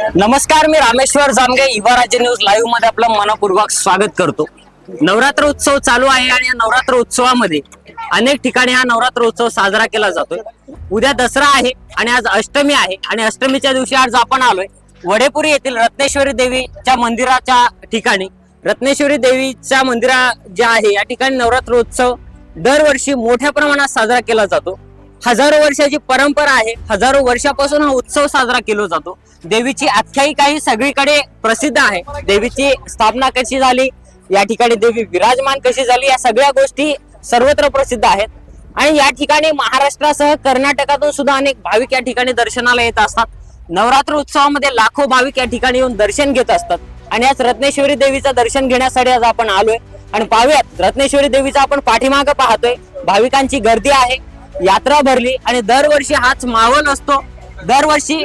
नमस्कार मी रामेश्वर जामगे युवा राज्य न्यूज लाईव्हमध्ये आपलं मनपूर्वक स्वागत करतो. नवरात्र उत्सव चालू आहे आणि या नवरात्र उत्सवामध्ये अनेक ठिकाणी हा नवरात्र उत्सव साजरा केला जातोय. उद्या दसरा आहे आणि आज अष्टमी आहे आणि अष्टमीच्या दिवशी आज आपण आलोय वडेपुरी येथील रत्नेश्वरी देवीच्या मंदिराच्या ठिकाणी. रत्नेश्वरी देवीच्या मंदिरा जे आहे या ठिकाणी नवरात्र उत्सव दरवर्षी मोठ्या प्रमाणात साजरा केला जातो. हजारो वर्षाची परंपरा आहे. हजारो वर्षापासून हा उत्सव साजरा केला जातो. देवीची आख्यायिका ही सगळीकडे प्रसिद्ध आहे. देवीची स्थापना कशी झाली? या ठिकाणी देवी विराजमान कशी झाली? या सगळ्या गोष्टी सर्वत्र प्रसिद्ध आहेत. आणि या ठिकाणी महाराष्ट्रासह कर्नाटकातून सुद्धा अनेक भाविक या ठिकाणी दर्शनाला येत असतात. नवरात्र उत्सवामध्ये लाखो भाविक या ठिकाणी येऊन दर्शन घेत असतात. आणि आज रत्नेश्वरी देवीचं दर्शन घेण्यासाठी आज आपण आलोय. आणि पाहूयात रत्नेश्वरी देवीचा आपण पाठीमागं पाहतोय. भाविकांची गर्दी आहे. यात्रा भरली आणि दरवर्षी हाच मावल असतो. दरवर्षी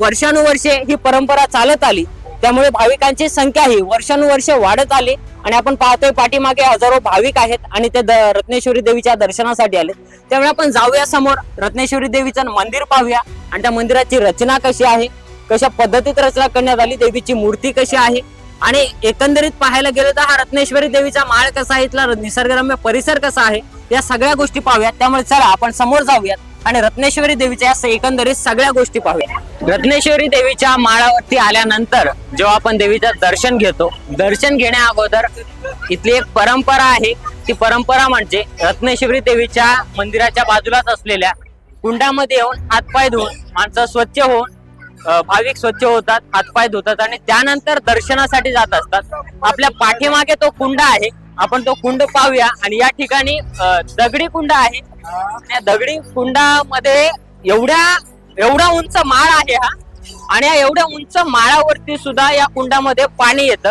वर्षानुवर्षे ही परंपरा चालत आली. त्यामुळे भाविकांची संख्या ही वर्षानुवर्ष वाढत आली आणि आपण पाहतोय पाठीमागे हजारो भाविक आहेत आणि ते द- रत्नेश्वरी देवीच्या दर्शनासाठी आले त्यामुळे आपण जाऊया समोर रत्नेश्वरी देवीचं मंदिर पाहूया आणि त्या मंदिराची रचना कशी आहे कशा पद्धतीत रचना करण्यात आली देवीची मूर्ती कशी आहे आणि एकंदरीत पाहायला गेलं तर हा रत्नेश्वरी देवीचा माळ कसा आहे इथला निसर्गरम्य परिसर कसा आहे या सगळ्या गोष्टी पाहूयात. त्यामुळे चला आपण समोर जाऊयात आणि रत्नेश्वरी देवीच्या या एकंदरीत सगळ्या गोष्टी पाहूया रत्नेश्वरी देवीच्या माळावरती आल्यानंतर जेव्हा आपण देवीचं दर्शन घेतो दर्शन घेण्या अगोदर इथली एक परंपरा आहे ती परंपरा म्हणजे रत्नेश्वरी देवीच्या मंदिराच्या बाजूलाच असलेल्या कुंडामध्ये येऊन हातपाय धुवून माणसं स्वच्छ होऊन भाविक स्वच्छ होतात हातपाय धुतात आणि त्यानंतर दर्शनासाठी जात असतात. आपल्या पाठीमागे तो कुंड आहे. आपण तो कुंड पाहूया आणि या ठिकाणी दगडी कुंड आहे. त्या दगडी कुंडामध्ये एवढ्या एवढा उंच माळ आहे हा आणि या एवढ्या उंच माळावरती सुद्धा या कुंडामध्ये पाणी येतं.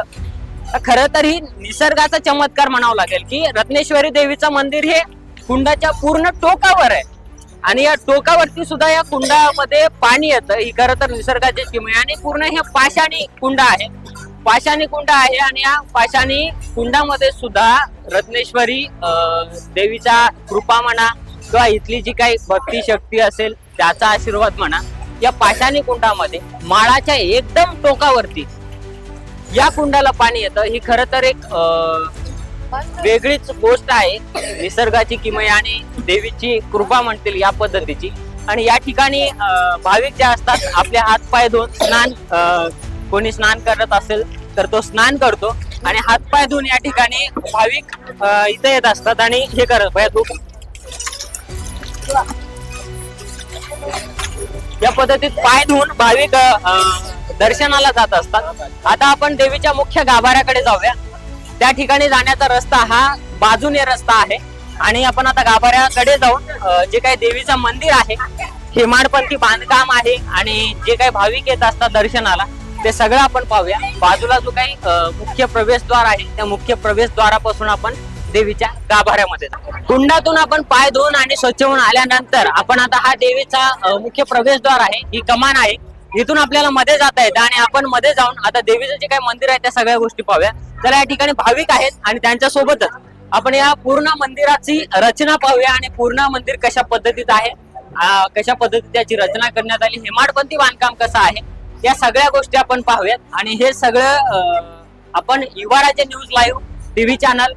खर तर ही निसर्गाचा चमत्कार म्हणावा लागेल की रत्नेश्वरी देवीचं मंदिर हे कुंडाच्या पूर्ण टोकावर आहे. आणि या टोकावरती सुद्धा या कुंडामध्ये पाणी येतं. ही खरं तर निसर्गाची सीमा आहे आणि पूर्ण हे पाषाणी कुंड आहे. पाषाणी कुंड आहे आणि या पाषाणी कुंडामध्ये सुद्धा रत्नेश्वरी देवीचा कृपा म्हणा किंवा इथली जी काही भक्ती शक्ती असेल त्याचा आशीर्वाद म्हणा या पाषाणी कुंडामध्ये माळाच्या एकदम टोकावरती या कुंडाला पाणी येतं. ही खरं तर एक वेगळीच गोष्ट आहे. निसर्गाची किमया आणि देवीची कृपा म्हणतील या पद्धतीची. आणि या ठिकाणी भाविक जे असतात आपले हात पाय धुवून स्नान कोणी स्नान करत असेल तर तो स्नान करतो. आणि हात पाय धुवून या ठिकाणी भाविक इथे येत असतात आणि हे करत भया तू या पद्धतीत पाय धुवून भाविक दर्शनाला जात असतात. आता आपण देवीच्या मुख्य गाभाऱ्याकडे जाऊया. त्या ठिकाणी जाण्याचा रस्ता हा बाजूने रस्ता आहे. आणि आपण आता गाभाऱ्याकडे जाऊन जे काही देवीचं मंदिर आहे हेमाडपंथी बांधकाम आहे आणि जे काही भाविक येत असतात दर्शनाला ते सगळं आपण पाहूया. बाजूला जो काही मुख्य प्रवेशद्वार आहे त्या मुख्य प्रवेशद्वारापासून आपण देवीच्या गाभाऱ्यामध्ये जाऊ. कुंडातून आपण पाय धुवून आणि स्वच्छ होऊन आल्यानंतर आपण आता हा देवीचा मुख्य प्रवेशद्वार आहे ही कमान आहे. इथून आपल्याला मध्ये जाता येतं आणि आपण मध्ये जाऊन आता देवीचं जे काही मंदिर आहे त्या सगळ्या गोष्टी पाहूया. तर या ठिकाणी भाविक आहेत आणि त्यांच्या सोबतच आपण या पूर्ण मंदिराची रचना पाहूया आणि पूर्ण मंदिर कशा पद्धतीत आहे कशा पद्धतीत त्याची रचना करण्यात आली हेमाडपंथी बांधकाम कसं आहे या सगळ्या गोष्टी आपण पाहूयात. आणि हे सगळं आपण युवा न्यूज लाईव्ह टीव्ही चॅनल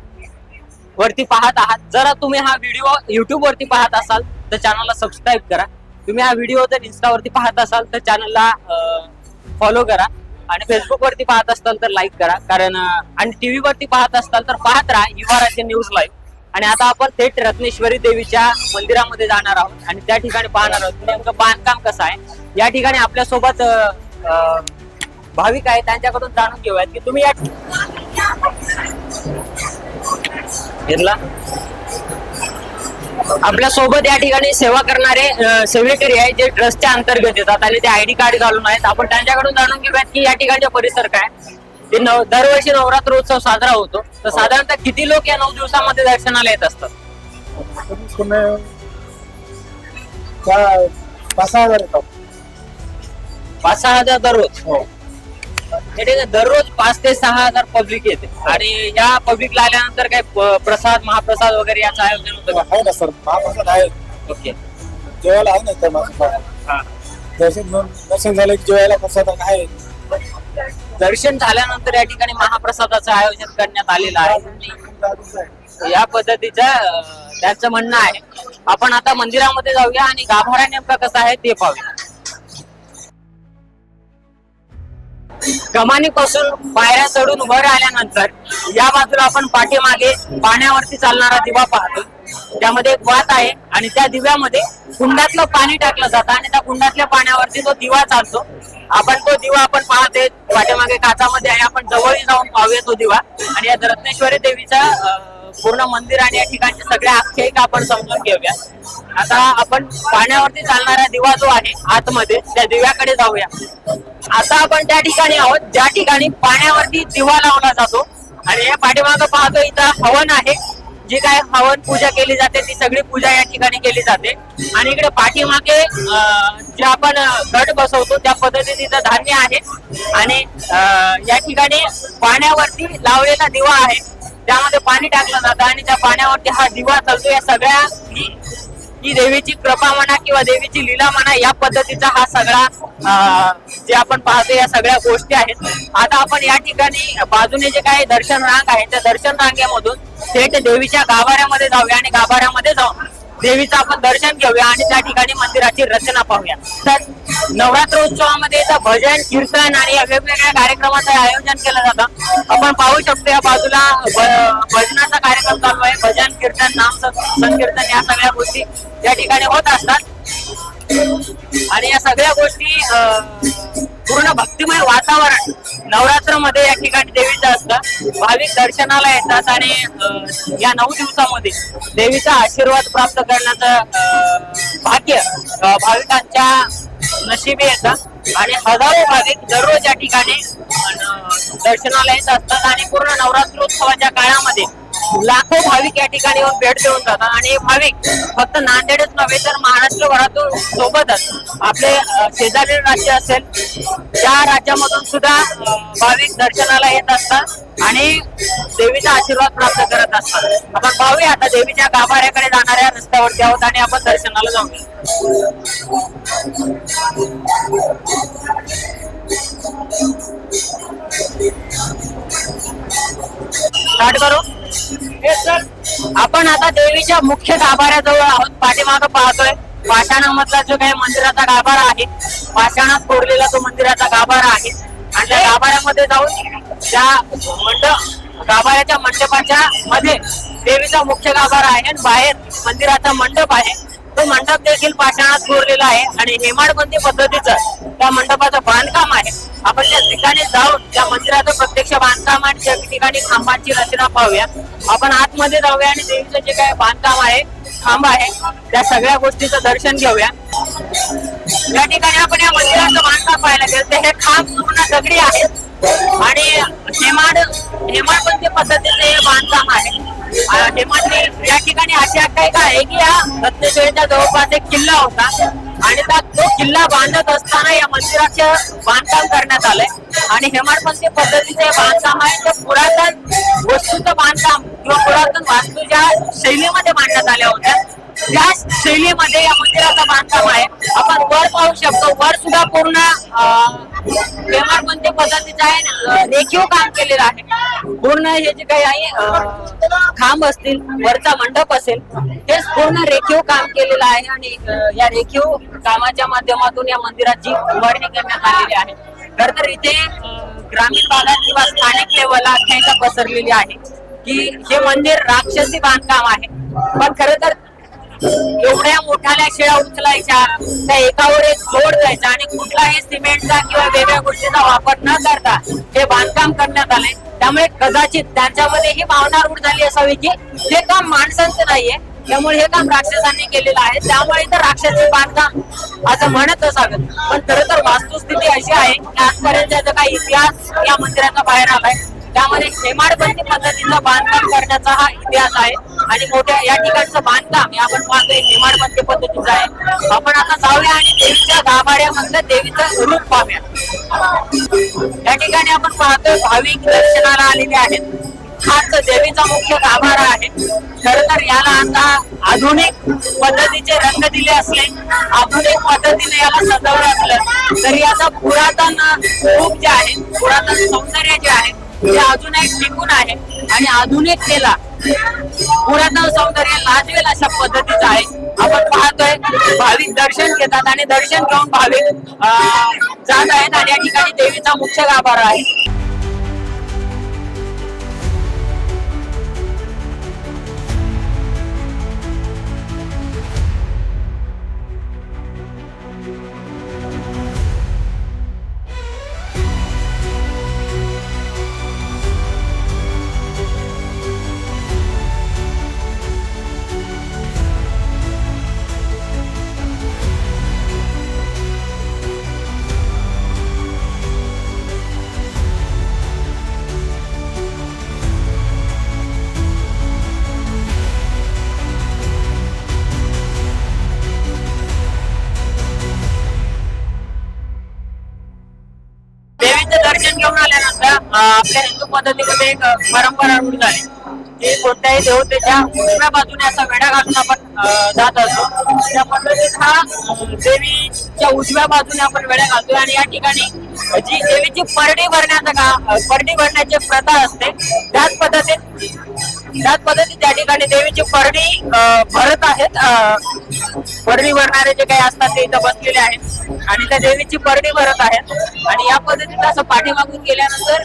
वरती पाहत आहात. जर तुम्ही हा व्हिडिओ युट्यूब वरती पाहत असाल तर चॅनलला सबस्क्राईब करा. तुम्ही हा व्हिडिओ जर इन्स्टावरती पाहत असाल तर चॅनलला फॉलो करा. आणि फेसबुक वरती पाहत असाल तर लाईक करा. कारण आणि टीव्ही वरती पाहत असाल तर पाहत राहा. युवा न्यूज लाईव्ह आणि आता आपण थेट रत्नेश्वरी देवीच्या मंदिरामध्ये जाणार आहोत. आणि त्या ठिकाणी पाहणार आहोत. नेमकं बांधकाम कसं आहे? या ठिकाणी आपल्यासोबत भाविक आहे त्यांच्याकडून जाणून घेऊयात की तुम्ही या घेतला? आपल्यासोबत या ठिकाणी सेवा करणारे सेक्रेटरी आहे जे ट्रस्टच्या अंतर्गत येतात आणि ते आयडी कार्ड घालून आहेत. आपण त्यांच्याकडून जाणून घेऊयात की या ठिकाणचा परिसर काय ते दरवर्षी नवरात्र उत्सव साजरा होतो. तर साधारणतः किती लोक या नऊ दिवसामध्ये दर्शनाला येत असतात? पाच सहा हजार येतात. पाच सहा हजार दररोज? हो हे. आहे दररोज पाच ते सहा हजार पब्लिक येते. आणि या पब्लिकला आल्यानंतर काय प्रसाद महाप्रसाद वगैरे याचं आयोजन होतं आहे ना सर महाप्रसाद आहे. ओके. जेवायला आहे ना तर महाप्रसाद हा. दर्शन झालं जेवायला प्रसाद आहे. दर्शन झाल्यानंतर या ठिकाणी महाप्रसादाचं आयोजन करण्यात आलेलं आहे. या पद्धतीचं त्यांचं म्हणणं आहे. आपण आता मंदिरामध्ये जाऊया आणि गाभारा नेमका कसा आहे ते पाहूया. कमानीपासून पायऱ्या चढून वर आल्यानंतर या बाजूला आपण पाठीमागे पाण्यावरती चालणारा दिवा पाहतो. त्यामध्ये एक वात आहे आणि त्या दिव्यामध्ये कुंडातलं पाणी टाकलं जातं आणि त्या कुंडातल्या पाण्यावरती तो दिवा चालतो. आपण तो दिवा आपण पाहतोय पाठीमागे काचामध्ये आहे आपण जवळ जाऊन पाहूया तो दिवा. आणि या रत्नेश्वरी देवीचा पूर्ण मंदिर आणि या ठिकाणची सगळ्या आख्यायिका आपण समजून घेऊया. आता आपण पाण्यावरती चालणारा दिवा जो आहे आतमध्ये त्या दिव्याकडे जाऊया. आता आपण त्या ठिकाणी आहोत ज्या ठिकाणी पाण्यावरती दिवा लावला जातो. आणि या पाठीमागं पाहतो इथं हवन आहे. जी काय हवन पूजा केली जाते ती सगळी पूजा या ठिकाणी केली जाते. आणि इकडे पाठीमागे अं, जे आपण गट बसवतो त्या पद्धतीने इथं धान्य आहे. आणि अं, या ठिकाणी पाण्यावरती लावलेला दिवा आहे. त्यामध्ये पाणी टाकलं जातं आणि त्या पाण्यावरती हा दिवा चालतो. या सगळ्या ही देवीची कृपा म्हणा किंवा देवीची लीला म्हणा या पद्धतीचा हा सगळा जे आपण पाहतो या सगळ्या गोष्टी आहेत. आता आपण या ठिकाणी बाजूने जे काही दर्शन रांग आहे त्या दर्शन रांगेमधून थेट देवीच्या गाभाऱ्यामध्ये जाऊया आणि गाभाऱ्यामध्ये जाऊन देवीचं आपण दर्शन घेऊया आणि त्या ठिकाणी मंदिराची रचना पाहूया. तर नवरात्र उत्सवामध्ये इथं भजन कीर्तन आणि वेगवेगळ्या कार्यक्रमाचं आयोजन केलं जातं. आपण पाहू शकतो या बाजूला भ- भजनाचा कार्यक्रम चालू आहे. भजन कीर्तन नाम संकीर्तन या सगळ्या गोष्टी या ठिकाणी होत असतात. आणि या सगळ्या गोष्टी पूर्ण भक्तिमय वातावरण नवरात्रमध्ये या ठिकाणी देवीचं असतं. भाविक दर्शनाला येतात आणि या नऊ दिवसामध्ये देवीचा आशीर्वाद प्राप्त करण्याचं भाग्य भाविकांच्या नशिबी येतात आणि हजारो भाविक दररोज या ठिकाणी दर्शनाला येत असतात. आणि पूर्ण नवरात्रोत्सवाच्या काळामध्ये लाखो भाविक या ठिकाणी येऊन भेट देऊन जातात. आणि भाविक फक्त नांदेडच नव्हे तर महाराष्ट्रभरातून सोबतच आपले शेजारील राज्य असेल त्या राज्यामधून सुद्धा भाविक दर्शनाला येत असतात आणि देवीचा आशीर्वाद प्राप्त करत असतात. आपण पाहूया आता देवीच्या गाभाऱ्याकडे जाणाऱ्या रस्त्यावरती आहोत आणि आपण दर्शनाला जाऊया स्टार्ट करू. आपण आता देवीच्या मुख्य गाभाऱ्याजवळ आहोत. पाठीमागं पाहतोय पाषाणामधला जो काही मंदिराचा गाभारा आहे पाषाणात कोरलेला तो मंदिराचा गाभारा आहे. आणि त्या गाभाऱ्यामध्ये जाऊन त्या मंडप गाभाऱ्याच्या मंडपाच्या मध्ये देवीचा मुख्य गाभारा आहे आणि बाहेर मंदिराचा मंडप आहे. तो मंडप देखील पाषाणात कोरलेला आहे आणि हेमाडबंदी पद्धतीचं त्या मंडपाचं बांधकाम आहे. आपण त्या ठिकाणी जाऊन त्या मंदिराचं प्रत्यक्ष बांधकाम आणि त्या ठिकाणी खांबाची रचना पाहूया. आपण आतमध्ये जाऊया आणि देवीचं जे काय बांधकाम आहे खांब आहे त्या सगळ्या गोष्टीचं दर्शन घेऊया. या ठिकाणी आपण या मंदिराचं बांधकाम पाहायला गेलं तर हे खांब पूर्ण दगडी आहेत. आणि हेमाड हेमाडबंदी पद्धतीचे हे बांधकाम आहे. अं, म्हणजे या ठिकाणी अशी आख्यायिका आहे की या रत्नेश्वरीच्या जवळपास एक किल्ला होता. आणि त्या तो किल्ला बांधत असताना या मंदिराचं बांधकाम करण्यात आलंय. आणि हेमाडपंथी पद्धतीचे बांधकाम आहे तर पुरातन वस्तूचं बांधकाम किंवा पुरातन वास्तू ज्या शैलीमध्ये बांधण्यात आल्या होत्या. त्या शैलीमध्ये या मंदिराचं बांधकाम आहे. आपण वर पाहू शकतो. वर सुद्धा पूर्ण हेमाडपंथी पद्धतीचं आहे रेखीव काम केलेलं आहे. पूर्ण हे जे काही आहे खांब असतील वरचा मंडप असेल हे पूर्ण रेखीव काम केलेलं आहे आणि या रेखीव कामाच्या माध्यमातून या मंदिराची उभारणी करण्यात आलेली आहे. खर तर इथे ग्रामीण भागात किंवा स्थानिक लेवलला आख्यायिका पसरलेली आहे की हे मंदिर राक्षसी बांधकाम आहे. पण खर तर एवढ्या मोठ्या शिळा उचलायच्या त्या एकावर एक जोड द्यायचा आणि कुठलाही सिमेंटचा किंवा वेगळ्या गोष्टीचा वापर न करता हे बांधकाम करण्यात आले त्यामुळे कदाचित त्यांच्यामध्ये ही भावना रूढ झाली असावी की हे काम माणसांचं नाहीये. त्यामुळे हे काम राक्षसांनी केलेलं आहे. त्यामुळे तर राक्षसी बांधकाम असं म्हणत असावं पण खरं तर वास्तुस्थिती अशी आहे की आजपर्यंत काही इतिहास या मंदिराचा बाहेर आलाय. त्यामध्ये हेमाडपंथी पद्धतीचं बांधकाम करण्याचा हा इतिहास आहे. आणि मोठ्या या ठिकाणचं बांधकाम हे आपण पाहतोय हेमाडपंथी पद्धतीचं आहे. आपण आता जाऊया आणि देवीच्या गाभाऱ्यामधलं देवीचं रूप पाहूया. या ठिकाणी आपण पाहतोय भाविक दर्शनाला आलेले आहेत. हाच देवीचा मुख्य गाभारा आहे. खर तर याला आता आधुनिक पद्धतीचे रंग दिले असले आधुनिक पद्धतीने याला सजवलं असलं तरी याचा पुरातन रूप जे आहे पुरातन सौंदर्य जे आहे ते अजून एक टिकून आहे. आणि आधुनिकतेला पुरातन सौंदर्य लाजवेल अशा पद्धतीचं आहे. आपण पाहतोय भाविक दर्शन घेतात आणि दर्शन घेऊन भाविक अं, जात आहेत आणि या ठिकाणी देवीचा मुख्य गाभारा आहे. पद्धतीमध्ये एक परंपरा रूढ झाली. की कोणत्याही देवतेच्या उजव्या बाजूने असा वेढा घालून आपण जात असतो. त्या पद्धतीत हा देवीच्या उजव्या बाजूने आपण वेढा घालतोय आणि या ठिकाणी जी देवीची परडी भरण्याचा का परडी भरण्याची प्रथा असते त्याच पद्धतीत त्याच पद्धतीत त्या ठिकाणी देवीची परडी भरत आहेत. अं, परडी भरणारे जे काही असतात ते इथं बसलेले आहेत. आणि त्या देवीची परडी भरत आहेत. आणि या पद्धतीत असं पाठीमागून गेल्यानंतर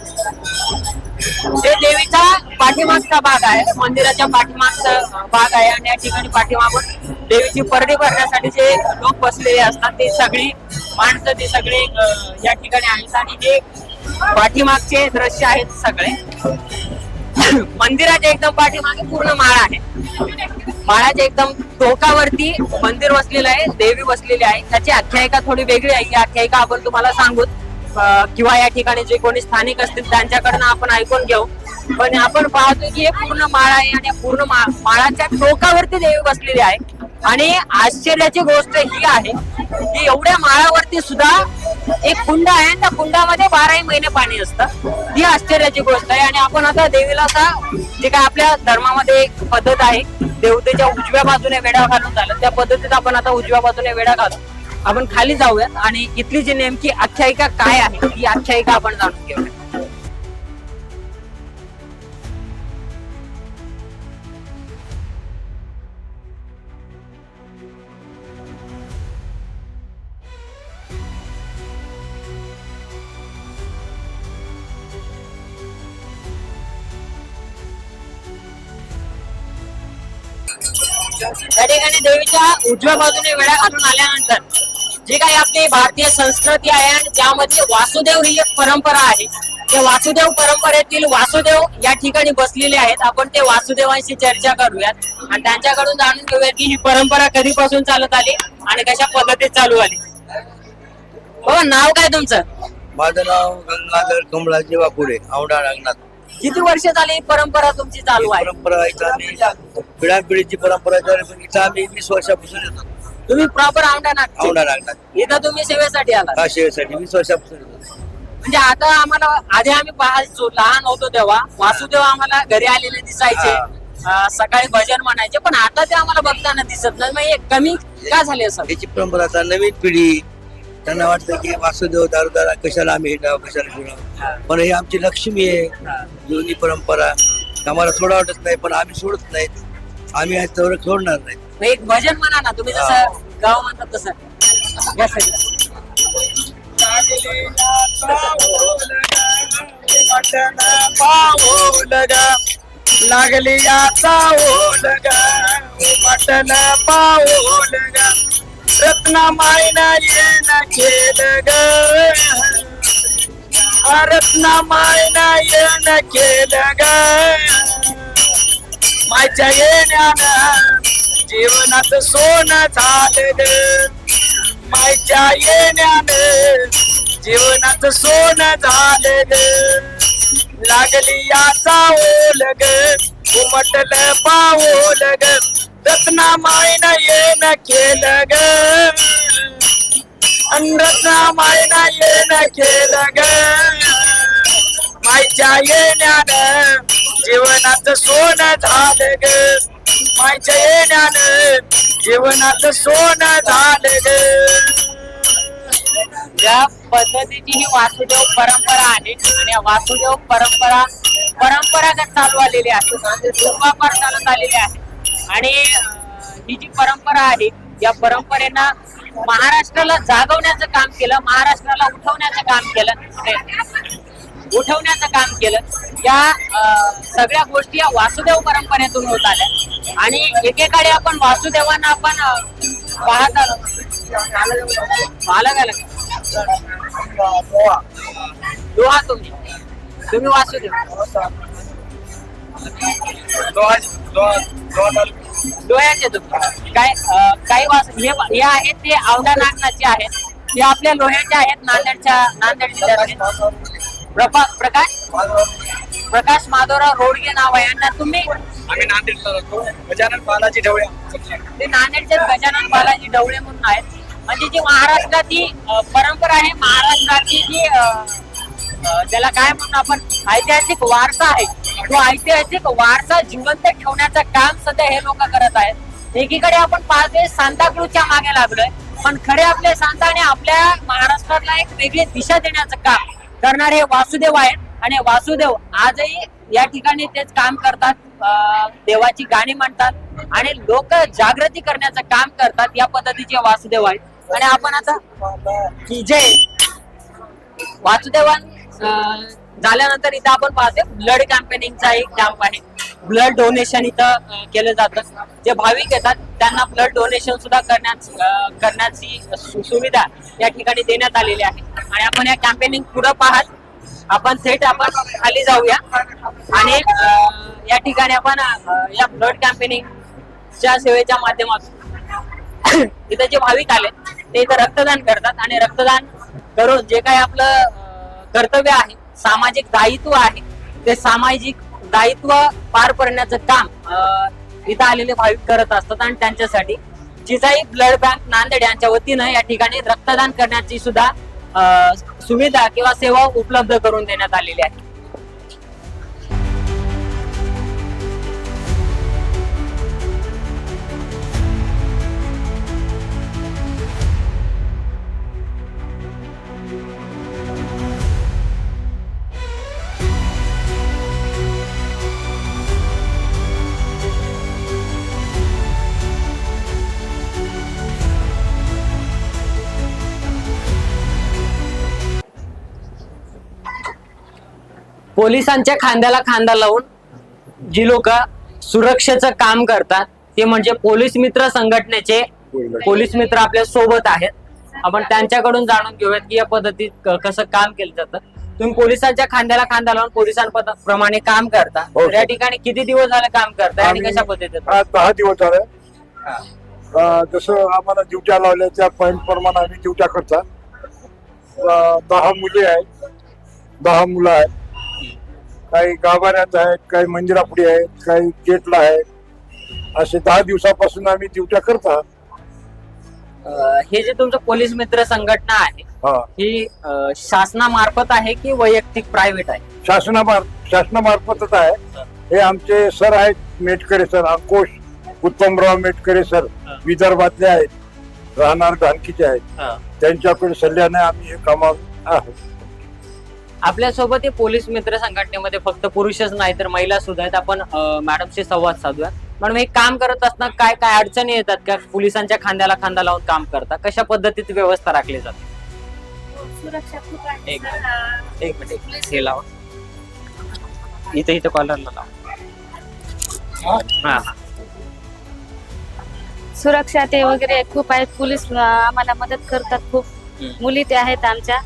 ते देवीचा पाठीमागचा भाग आहे. मंदिराच्या पाठीमागचा भाग आहे. आणि या ठिकाणी पाठीमागून देवीची परडी भरण्यासाठी जे लोक बसलेले असतात ते सगळी माणसं ते सगळे या ठिकाणी आहेत. आणि जे पाठीमागचे दृश्य आहेत सगळे. मंदिराच्या एकदम पाठीमागे पूर्ण माळा आहे. माळाच्या एकदम टोकावरती मंदिर वसलेलं आहे देवी बसलेली आहे. त्याची आख्यायिका थोडी वेगळी आहे. ही आख्यायिका आपण तुम्हाला सांगू किंवा या ठिकाणी जे कोणी स्थानिक असतील त्यांच्याकडनं आपण ऐकून घेऊ. पण आपण पाहतो की हे पूर्ण माळा आहे आणि पूर्ण माळाच्या टोकावरती देवी बसलेली आहे. आणि आश्चर्याची गोष्ट ही आहे की एवढ्या माळावरती सुद्धा एक कुंड आहे आणि त्या कुंडामध्ये बाराही महिने पाणी असतं. ही आश्चर्याची गोष्ट आहे. आणि आपण आता देवीला आता जे काय आपल्या धर्मामध्ये एक पद्धत आहे देवतेच्या उजव्या बाजूने वेढा घालून झालं. त्या पद्धतीत आपण आता उजव्या बाजूने वेढा घालू. आपण खाली जाऊयात आणि इथली जी नेमकी आख्यायिका काय आहे ही आख्यायिका आपण जाणून घेऊया त्या ठिकाणी देवीच्या उजव्या बाजूने वेळा घालून आल्यानंतर जी काही आपली भारतीय संस्कृती आहे आणि त्यामध्ये वासुदेव ही एक परंपरा आहे. त्या वासुदेव परंपरेतील वासुदेव या ठिकाणी बसलेले आहेत. आपण ते वासुदेवांशी चर्चा करूयात. आणि त्यांच्याकडून जाणून घेऊयात की ही परंपरा कधीपासून चालत आली आणि कशा पद्धतीत चालू आली. हो नाव काय तुमचं? माझं नाव गंगाधर कमळाजी वाकुडे औंढा रंगनाथ. किती वर्ष झाली ही परंपरा तुमची चालू आहे? परंपरा इथं आम्ही परंपरा चालू आहे, पण इथं आम्ही वीस वर्षापासून येतो. तुम्ही प्रॉपर औंढा नागपूर औंढा नागनाथ इथं तुम्ही सेवेसाठी आला काशीसाठी वीस वर्षापासून येतो. म्हणजे आता आम्हाला आधी आम्ही पाहायचो लहान होतो तेव्हा वासुदेव आम्हाला घरी आलेले दिसायचे. अं, सकाळी भजन म्हणायचे पण आता ते आम्हाला बघताना दिसत नाही. मग हे कमी का झाले असं? त्याची परंपरा आता नवीन पिढी त्यांना वाटतं की वासुदेव दारुदारा कशाला आम्ही हिंडावं कशाला फिरावं पण ही आमची लक्ष्मी आहे. जुनी परंपरा. आम्हाला सोडा वाटत नाही पण आम्ही सोडत नाहीत. आम्ही आज तर सोडणार नाही एक भजन म्हणा ना तुम्ही जसं गाव म्हणतात तसं. या ला. लागली आता ओलग मटन पाओलग रत्न मायना येन खेल ग रत्नामायना येन खेल ग माझ्या येण्यानं जीवनात सोनं झालं ग मायच्या येण्यानं जीवनात सोनं झालं ग लागली याचा ओलग उमटल ग रत्ना मायन येन केलं ग रत्ना मायन येन केलं ग मायच्या येण्यानं जीवनात सोन झालं ग मायच्या येण्यानं जीवनात सोन झालं ग ज्या पद्धतीची ही वासुदेव परंपरा आहे. आणि या वासुदेव परंपरा परंपरागत चालू आलेली आहे. पूर्वापार चालत आलेली आहे. आणि ही जी परंपरा आहे या परंपरेनं महाराष्ट्राला जागवण्याचं काम केलं महाराष्ट्राला उठवण्याचं काम केलं उठवण्याचं काम केलं या सगळ्या गोष्टी या वासुदेव परंपरेतून होत आल्या. आणि एकेकाळी आपण वासुदेवांना आपण पाहत आलो. पाहिलं लोहा तुम्ही. तुम्ही वासुदेव. डोळ्याचे काय काही वास हे हे आहेत ते औंढा नागनाचे आहेत. ते आपल्या लोह्याचे आहेत नांदेडच्या नांदेड जिल्ह्यातले. प्रभा प्रकाश? प्रकाश माधवराव रोडगे नाव आहे. यांना तुम्ही? आम्ही नांदेडला राहतो. गजानन बालाजी ढवळे ते नांदेडचे गजानन बालाजी डवळे म्हणून आहेत. म्हणजे जी महाराष्ट्राची परंपरा आहे महाराष्ट्राची जी त्याला काय म्हणून आपण ऐतिहासिक वारसा आहे तो ऐतिहासिक वारसा जिवंत ठेवण्याचं काम सध्या हे लोक करत आहेत. एकीकडे आपण पाहतोय सांताक्रूजच्या मागे लागलोय पण खरे आपले सांताने आपल्या महाराष्ट्राला एक वेगळी दिशा देण्याचं काम करणारे हे वासुदेव आहेत. आणि वासुदेव आजही या ठिकाणी तेच काम करतात देवाची गाणी म्हणतात आणि लोक जागृती करण्याचं काम करतात या पद्धतीचे वासुदेव आहेत. आणि आपण आता की जय. वासुदेवान झाल्यानंतर इथं आपण पाहतोय ब्लड कॅम्पेनिंगचा एक कॅम्प आहे. ब्लड डोनेशन इथं केलं जातं. जे भाविक येतात त्यांना ब्लड डोनेशन सुद्धा करण्यात करण्याची सुविधा या ठिकाणी देण्यात आलेली आहे. आणि आपण या कॅम्पेनिंग पुढे पाहत आपण थेट आपण खाली जाऊया. आणि या ठिकाणी आपण या ब्लड कॅम्पेनिंगच्या सेवेच्या माध्यमातून इथं जे भाविक आले ते इथं रक्तदान करतात. आणि रक्तदान करून जे काही आपलं कर्तव्य आहे सामाजिक दायित्व आहे. ते सामाजिक दायित्व पार पडण्याचं काम इथं आलेले भाविक करत असतात आणि त्यांच्यासाठी जिजाई ब्लड बँक नांदेड यांच्या वतीनं या ठिकाणी रक्तदान करण्याची सुद्धा सुविधा किंवा सेवा उपलब्ध करून देण्यात आलेली आहे. पोलिसांच्या खांद्याला खांदा लावून जी लोक सुरक्षेचं काम करतात ते म्हणजे पोलीस मित्र संघटनेचे पोलीस मित्र आपल्यासोबत आहेत. आपण त्यांच्याकडून जाणून घेऊयात की या पद्धतीत कसं काम केलं जातं. तुम्ही पोलिसांच्या खांद्याला खांदा लावून पोलिसांप्रमाणे काम करता. हो, तर या. ठिकाणी किती दिवस झाले काम करताय आणि कशा पद्धतीत? दहा दिवस झाले. जसं आम्हाला ड्युट्या लावल्या त्या पॉईंट प्रमाणे आम्ही ड्युट्या करतात दहा मुली आहेत. दहा मुलं आहेत. काही गाभाऱ्यात आहेत काही मंदिरापुढे आहेत काही गेटला आहेत. असे दहा दिवसापासून आम्ही ड्युट्या करतात अं, हे जे तुमचं पोलीस मित्र संघटना आहे हा. ही अं, शासनामार्फत आहे की वैयक्तिक प्रायव्हेट आहे? शासनामार शासनामार्फतच आहे. हे. आमचे सर आहेत मेटकरे सर अंकुश उत्तमराव मेटकरे सर विदर्भातले आहेत राहणार घानकीचे आहेत. त्यांच्याकडे सल्ल्याने आम्ही हे कामा आहोत. आपल्यासोबत हे पोलीस मित्र संघटनेमध्ये फक्त पुरुषच नाही तर महिला सुद्धा आहेत. आपण मॅडमशी संवाद साधूया मॅडम हे काम करत असताना काय काय अडचणी येतात का? पोलिसांच्या खांद्याला खांदा लावून काम करता कशा पद्धतीत व्यवस्था राखली जाते? एक मिनिट. हे लावा. इथे इथे कॉलरला लावा. हा हा. सुरक्षा ते वगैरे खूप आहेत. पोलीस आम्हाला मदत करतात खूप. मुली ते आहेत आमच्या.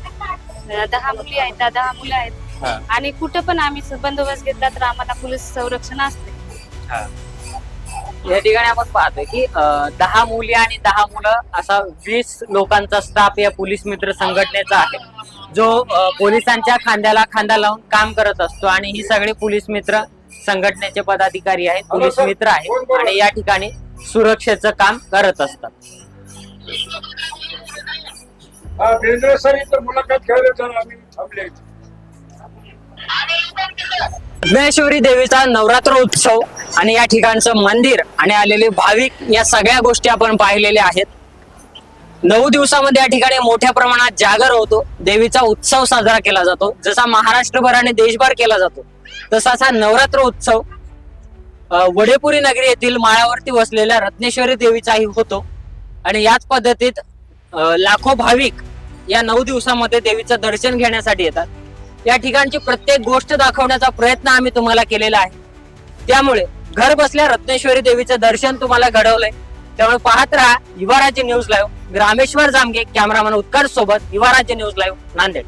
दहा मुली आहेत दहा- दहा मुलं आहेत. हा. आणि कुठं पण आम्ही बंदोबस्त घेतला तर आम्हाला पोलीस संरक्षण असते. या ठिकाणी आपण पाहतोय की अं, दहा मुली आणि दहा मुलं असा वीस लोकांचा स्टाफ या पोलीस मित्र संघटनेचा आहे. जो अं, पोलिसांच्या खांद्याला खांदा लावून काम करत असतो आणि ही सगळे पोलीस मित्र संघटनेचे पदाधिकारी आहेत पोलीस मित्र आहेत आणि या ठिकाणी सुरक्षेचं काम करत असतात. सर इथं मुलाखत घ्यायला आम्ही थांबले ज्ञानेश्वरी देवीचा नवरात्र उत्सव आणि या ठिकाणचं मंदिर आणि आलेले भाविक या सगळ्या गोष्टी आपण पाहिलेल्या आहेत. नऊ दिवसामध्ये या ठिकाणी मोठ्या प्रमाणात जागर होतो. देवीचा उत्सव साजरा केला जातो. जसा महाराष्ट्रभर आणि देशभर केला जातो तसाच हा नवरात्र उत्सव वडेपुरी नगरी येथील माळावरती वसलेल्या रत्नेश्वरी देवीचाही होतो. आणि याच पद्धतीत लाखो भाविक या नऊ दिवसामध्ये देवीचं दर्शन घेण्यासाठी येतात. या ठिकाणची प्रत्येक गोष्ट दाखवण्याचा प्रयत्न आम्ही तुम्हाला केलेला आहे. त्यामुळे घर बसल्या रत्नेश्वरी देवीचं दर्शन तुम्हाला घडवलंय. त्यामुळे पाहत राहा Yuva Rajya news live Rameshwar Jamge cameraman Utkarsh सोबत युवा राज्य न्यूज लाईव्ह नांदेड.